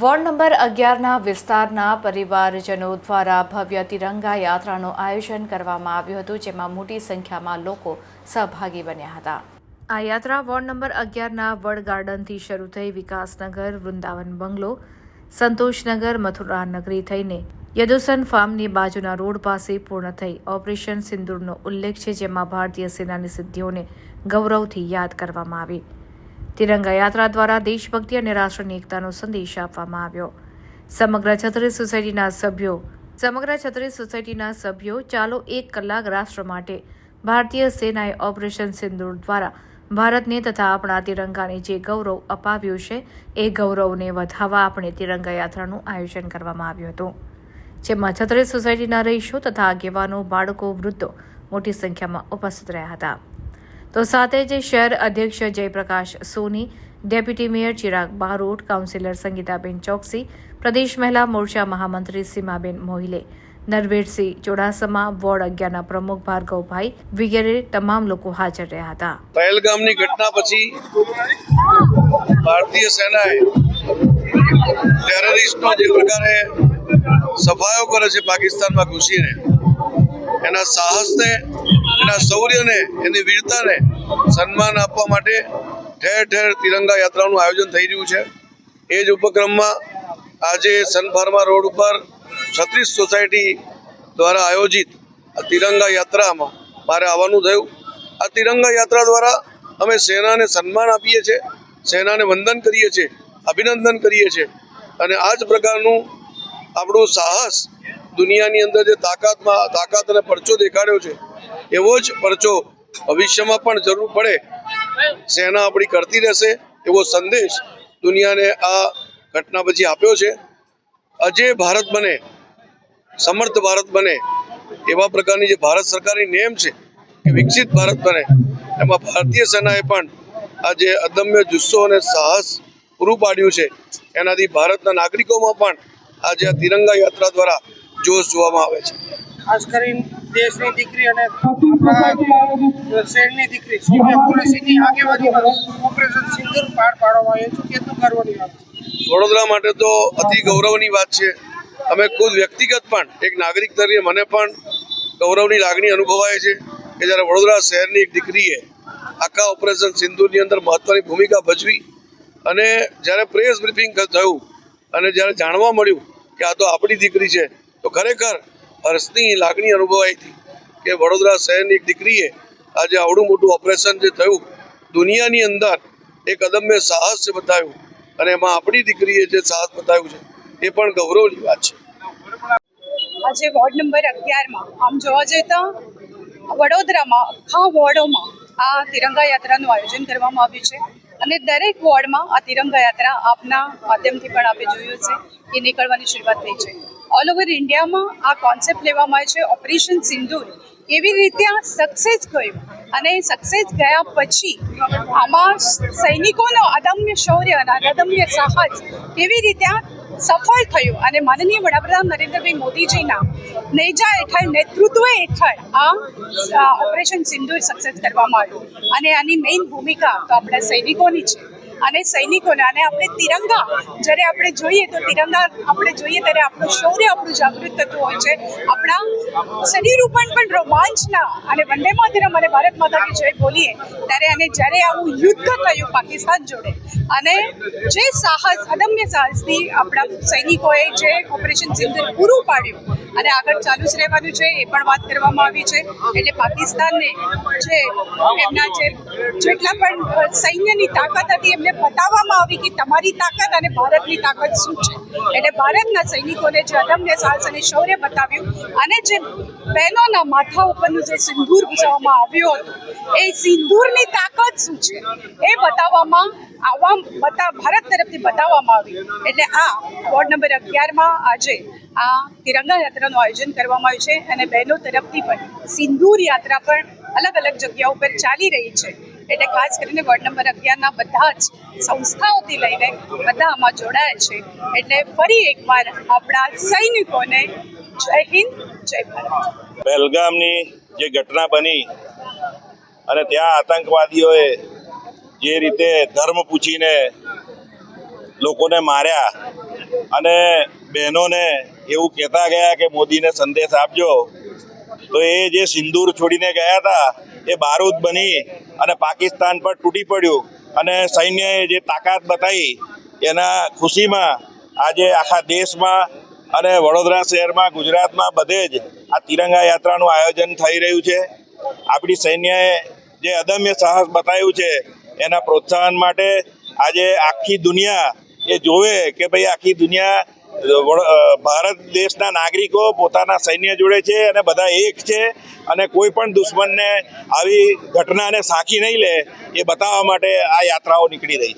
Ward number અગિયારના વિસ્તારના પરિવારજનો દ્વારા ભવ્ય તિરંગા યાત્રાનું આયોજન કરવામાં આવ્યું હતું, જેમાં મોટી સંખ્યામાં લોકો સહભાગી બન્યા હતા. આ યાત્રા વોર્ડ નંબર અગિયારના વડ ગાર્ડનથી શરૂ થઈ વિકાસનગર, વૃંદાવન બંગલો, સંતોષનગર, મથુરા નગરી થઈને યદુસન ફાર્મની બાજુના રોડ પાસે પૂર્ણ થઈ ઓપરેશન સિંદૂરનો ઉલ્લેખ છે, જેમાં ભારતીય સેનાની સિદ્ધિઓને ગૌરવથી યાદ કરવામાં આવી. તિરંગા યાત્રા દ્વારા દેશભક્તિ અને રાષ્ટ્રની એકતાનો સંદેશ આપવામાં આવ્યો. સમગ્ર છત્રી સોસાયટીના સભ્યો, સમગ્ર છત્રી સોસાયટીના સભ્યો, ચાલો એક કલાક રાષ્ટ્ર માટે ભારતીય સેનાએ ઓપરેશન સિંદૂર દ્વારા ભારતને તથા આપણા તિરંગાને જે ગૌરવ અપાવ્યું છે, એ ગૌરવને વધાવવા આપણે તિરંગા યાત્રાનું આયોજન કરવામાં આવ્યું હતું. જેમાં છત્રી સોસાયટીના રહીશો તથા આગેવાનો, બાળકો, વૃદ્ધો મોટી સંખ્યામાં ઉપસ્થિત રહ્યા હતા. તો સાથે જ શહેર અધ્યક્ષ Jayprakash Soni deputy mayor Chirag Barot councillor Sangitaben Choksi પ્રદેશ મહિલા મોરચા મહામંત્રી સીમાબેન મોહિલે નરવેરસિંહ ચોડાસમા વોર્ડ અગિયારના પ્રમુખ ભાર્ગવભાઈ વગેરે તમામ લોકો હાજર રહ્યા હતા પહેલગામની ઘટના પછી ભારતીય સેનાએ ટેરરિસ્ટનો જે પ્રકારે સફાયો કરે છે પાકિસ્તાનમાં ઘૂસીને એના સાહસને એના શૌર્યને, એની વીરતાને સન્માન આપવા માટે ઠેર ઠેર તિરંગા યાત્રાનું આયોજન થઈ રહ્યું છે. એ જ ઉપક્રમમાં આજે સન ફાર્મા રોડ ઉપર છત્રીસ સોસાયટી દ્વારા આયોજિત આ તિરંગા યાત્રામાં મારે આવવાનું થયું. આ તિરંગા યાત્રા દ્વારા અમે સેનાને સન્માન આપીએ છીએ, સેનાને વંદન કરીએ છીએ, અભિનંદન કરીએ છીએ. અને આ જ પ્રકારનું આપણું સાહસ દુનિયાની અંદર જે તાકાતમાં, તાકાત અને પરચો દેખાડ્યો છે એવો જ પરચો ભવિષ્યમાં પણ જરૂર પડે. સેના આપણી કરતી રહેશે એવો સંદેશ દુનિયાને આ ઘટના પછી આપ્યો છે. અજે ભારત બને, સમર્થ ભારત બને, એવા પ્રકારની જે ભારત સરકારની નેમ છે કે વિકસિત ભારત બને. એમાં ભારતીય સેનાએ પણ આ જે અદમ્ય જુસ્સો અને સાહસ પૂરું પાડ્યું છે. એનાથી ભારતના નાગરિકોમાં પણ આજે આ તિરંગા યાત્રા દ્વારા જોશ જોવામાં આવે છે. ખાસ કરીને દેશની દીકરી અને શહેરની દીકરી સૌમ્ય કુરેશીની આગેવાનીમાં ઓપરેશન સિંદૂર પાર પાડવામાં આવ્યું છે. કેટલું ગર્વની વાત છે. વડોદરા માટે તો અતિ ગૌરવની વાત છે. અમે ખુદ વ્યક્તિગત પણ એક નાગરિક તરીકે મને પણ ગૌરવની લાગણી અનુભવાય છે કે જ્યારે વડોદરા શહેરની એક દીકરીએ આખા ઓપરેશન સિંધુની અંદર મહત્વની ભૂમિકા ભજવી અને જ્યારે પ્રેસ બ્રીફિંગ થયું અને જ્યારે જાણવા મળ્યું કે આ તો આપણી દીકરી છે તો ખરેખર હર્ષની લાગણી અનુભવાઈ હતી કે વડોદરા શહેરની એક દીકરીએ આજે આવડું મોટું ઓપરેશન જે થયું, દુનિયાની અંદર એક અદમ્ય સાહસ છે બતાવ્યું અને એમાં આપણી દીકરીએ જે સાહસ બતાવ્યું છે, એ પણ ગૌરવની વાત છે. આજે વોર્ડ નંબર અગિયારમાં, આમ જોવા જઈએ તો વડોદરામાં આખા વોર્ડોમાં આ તિરંગા યાત્રાનું આયોજન કરવામાં આવ્યું છે અને દરેક વોર્ડમાં આ તિરંગા યાત્રા આપના માધ્યમથી પણ આપણે જોયું છે, એ નીકળવાની શરૂઆત થઈ છે. ઓલ ઓવર ઇન્ડિયામાં આ કોન્સેપ્ટ લેવામાં આવ્યો છે ઓપરેશન સિંદૂર એવી રીતે આ સક્સેસ ગયું અને સક્સેસ ગયા પછી આમાં સૈનિકોનો અદમ્ય શૌર્ય અને અદમ્ય સાહસ કેવી રીતે સફળ થયું? અને માનનીય વડાપ્રધાન નરેન્દ્રભાઈ મોદીજીના નેજા હેઠળ, નેતૃત્વ હેઠળ આ ઓપરેશન સિંદૂર સક્સેસ કરવામાં આવ્યું. અને આની મેઇન ભૂમિકા તો આપણા સૈનિકોની છે. અને સૈનિકોને, અને આપણે તિરંગા, જ્યારે આપણે જોઈએ તો તિરંગા આપણે જોઈએ ત્યારે આપણું શૌર્ય, આપણું જાગૃત થતું હોય છે. આપણા શરીર ઉપર પણ રોમાંચના અને વંદે માતરમ અને ભારત માતા કી જય બોલીએ, ત્યારે અને જ્યારે આવું યુદ્ધ થયું પાકિસ્તાન જોડે, અને જે સાહસ, અદમ્ય સાહસથી આપણા સૈનિકોએ જે ઓપરેશન સિંદૂર પૂરું પાડ્યું, અને આગળ ચાલુ જ રહેવાનું છે, એ પણ વાત કરવામાં આવી છે. એટલે પાકિસ્તાનને જે એમના જે જેટલા પણ સૈન્યની તાકાત હતી, એમને બતાવવામાં આવી કે તમારી તાકાત અને ભારતની તાકાત શું છે? એટલે ભારતના સૈનિકોને જે અદમ્ય સાહસ અને શૌર્ય બતાવ્યું અને જે બહેનોના માથા ઉપરનું જે સિંદૂર ઘૂસવામાં આવ્યું હતું, એ સિંદૂરની તાકાત શું છે? એ બતાવવામાં આવવા બતા ભારત તરફથી બતાવવામાં આવ્યું એટલે આ વોર્ડ નંબર અગિયારમાં આજે આ તિરંગા યાત્રાનું આયોજન કરવામાં આવ્યું છે અને બહેનો તરફથી પણ સિંદૂર યાત્રા પણ અલગ અલગ જગ્યાઓ પર ચાલી રહી છે. એટલે ખાસ કરીને વોર્ડ નંબર અગિયારના બધા જ સંસ્થાઓથી લઈને બધા આમાં જોડાયા છે. એટલે ફરી એકવાર આપણા સૈનિકોને જય હિન્દ, જય ભારત. પહેલગામની જે ઘટના બની અને ત્યાં આતંકવાદીઓએ જે રીતે ધર્મ પૂછીને લોકોને માર્યા અને બહેનોને એવું કહેતા ગયા કે મોદીને સંદેશ આપજો, તો એ જે સિંદૂર છોડીને ગયા હતા, એ બારૂદ બની અને પાકિસ્તાન પર તૂટી પડ્યું. અને સૈન્યએ જે તાકાત બતાવી, એના ખુશીમાં આજે આખા દેશમાં અને વડોદરા શહેરમાં, ગુજરાતમાં બધે જ આ તિરંગા યાત્રાનું આયોજન થઈ રહ્યું છે. આપણી સૈન્યએ જે અદમ્ય સાહસ બતાવ્યું છે, એના પ્રોત્સાહન માટે આજે આખી દુનિયા એ જોવે કે ભાઈ આખી દુનિયા ભારત દેશના નાગરિકો પોતાના સૈન્ય જોડે છે અને બધા એક છે અને કોઈ પણ દુશ્મનને આવી ઘટનાને સાંકી નહીં લે એ બતાવવા માટે આ યાત્રાઓ નીકળી રહી છે.